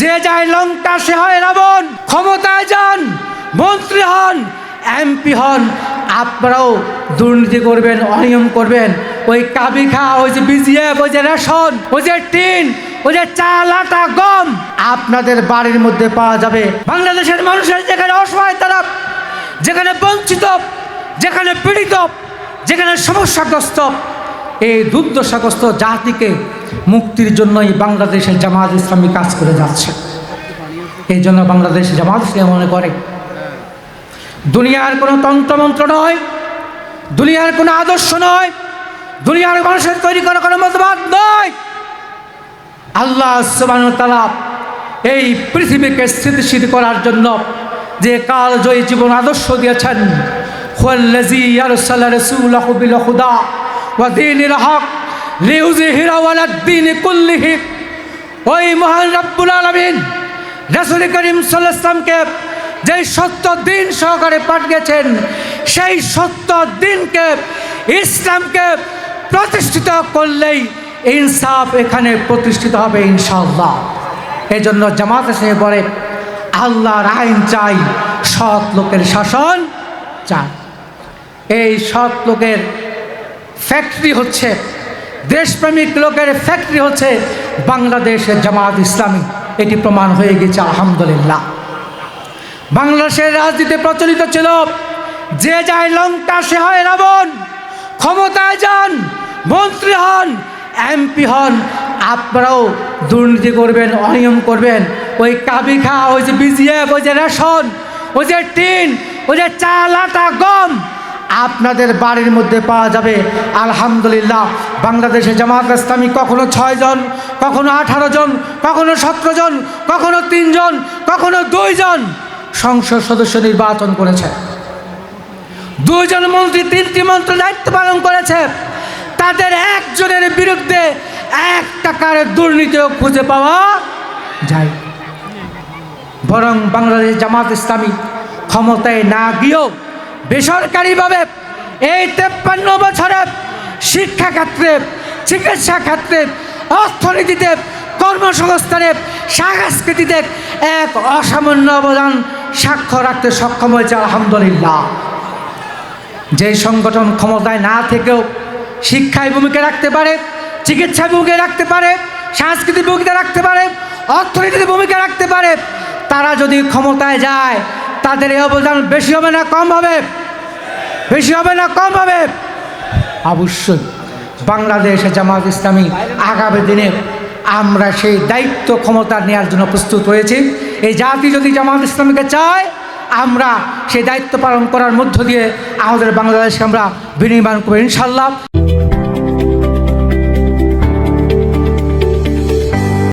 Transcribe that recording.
যে যায় লঙ্কা, সে হয় রাবণ। ক্ষমতায় যান, মন্ত্রী হন, এমপি হন, আপনারাও দুর্নীতি করবেন, অনিয়ম করবেন। ওই কাবি খা, ওই যে বিজিএফ, ওই যে রেশন, ওই যে টিন, ওই যে চাল আটা গম, আপনাদের বাড়ির মধ্যে পাওয়া যাবে। বাংলাদেশের মানুষের যেখানে অসহায় তারা যেখানে বঞ্চিত, যেখানে পীড়িত, যেখানে সমস্যাগ্রস্ত এই দুর্দশাগ্রস্ত জাতিকে মুক্তির জন্যই বাংলাদেশের জামাত ইসলামী কাজ করে যাচ্ছে। এই জন্য বাংলাদেশ জামাত ইসলাম মনে করে। দুনিয়ার কোনো তন্ত্রমন্ত্র নয়, দুনিয়ার কোনো আদর্শ নয়, দুনিয়ার মানুষের তৈরি করা কোনো মতবাদ নয়। আল্লাহ তাআলা এই পৃথিবীকে স্থিতিশীল করার জন্য যে কালজয়ী জীবন আদর্শ দিয়েছেন, হুয়াল্লাযী আরসালা রাসূলাহু বিল হুদা ওয়া দীনিল হক লিইয়ুযহিরাহু আলাদ দীনি কুল্লিহি। ওই মহান রব্বুল আলামিন, রাসূল করিম সাল্লাল্লাহু আলাইহি যেই সত্য দিন সহকারে পাঠিয়েছেন, সেই সত্য দিনকে ইসলামকে প্রতিষ্ঠিত করলেই ইনসাফ এখানে প্রতিষ্ঠিত হবে ইনশাল্লাহ এই জন্য জামাত এসে বলে, আল্লাহর আইন চাই, সৎ লোকের শাসন চাই। এই সৎ লোকের ফ্যাক্টরি হচ্ছে, দেশপ্রেমিক লোকের ফ্যাক্টরি হচ্ছে বাংলাদেশের জামাত ইসলামী। এটি প্রমাণ হয়ে গেছে, আলহামদুলিল্লাহ। বাংলাদেশের রাজনীতি প্রচলিত ছিল, যে যায় লঙ্কা, সে হয় রাবণ। ক্ষমতায় যান, মন্ত্রী হন, এমপি হন, আপনারাও দুর্নীতি করবেন, অনিয়ম করবেন। ওই কাবি খা, ওই যে বিজিএফ, ওই যে রেশন, ওই যে টিন, ওই যে চাল আটা গম আপনাদের বাড়ির মধ্যে পাওয়া যাবে। আলহামদুলিল্লাহ, বাংলাদেশে জামাত ইসলামী কখনো ছয় জন, কখনো আঠারো জন, কখনো সতেরো জন, কখনো তিনজন কখনো দুইজন সংসদ সদস্য নির্বাচন করেছে। দুইজন মন্ত্রী তিনটি মন্ত্রী দায়িত্ব পালন করেছে। তাদের একজনের বিরুদ্ধে এক টাকার দুর্নীতিও খুঁজে পাওয়া যায়। বরং বাংলাদেশ জামাত ইসলামী ক্ষমতায় না গিয়েও বেসরকারিভাবে এই তেপ্পান্ন বছরে শিক্ষা ক্ষেত্রে, চিকিৎসা ক্ষেত্রে, অর্থনীতিতে, কর্মসংস্থানে, সংস্কৃতিতে এক অসামান্য অবদান সাক্ষ্য রাখতে সক্ষম হয়েছে আলহামদুলিল্লাহ। যে সংগঠন ক্ষমতায় না থেকেও শিক্ষায় ভূমিকা রাখতে পারে, চিকিৎসায় ভূমিকা রাখতে পারে, সাংস্কৃতিক ভূমিকা রাখতে পারে, অর্থনীতিতে ভূমিকা রাখতে পারে, তারা যদি ক্ষমতায় যায় তাদের এই অবদান বেশি হবে না, কম হবে। বেশি হবে না, কম হবে। অবশ্যই বাংলাদেশে জামাত ইসলামী আগামী দিনে আমরা সেই দায়িত্ব, ক্ষমতা নেওয়ার জন্য প্রস্তুত হয়েছি এই জাতি যদি জামাত ইসলামীকে চায়, আমরা সেই দায়িত্ব পালন করার মধ্য দিয়ে আমাদের বাংলাদেশকে আমরা বিনির্মাণ করব, ইনশাল্লাহ।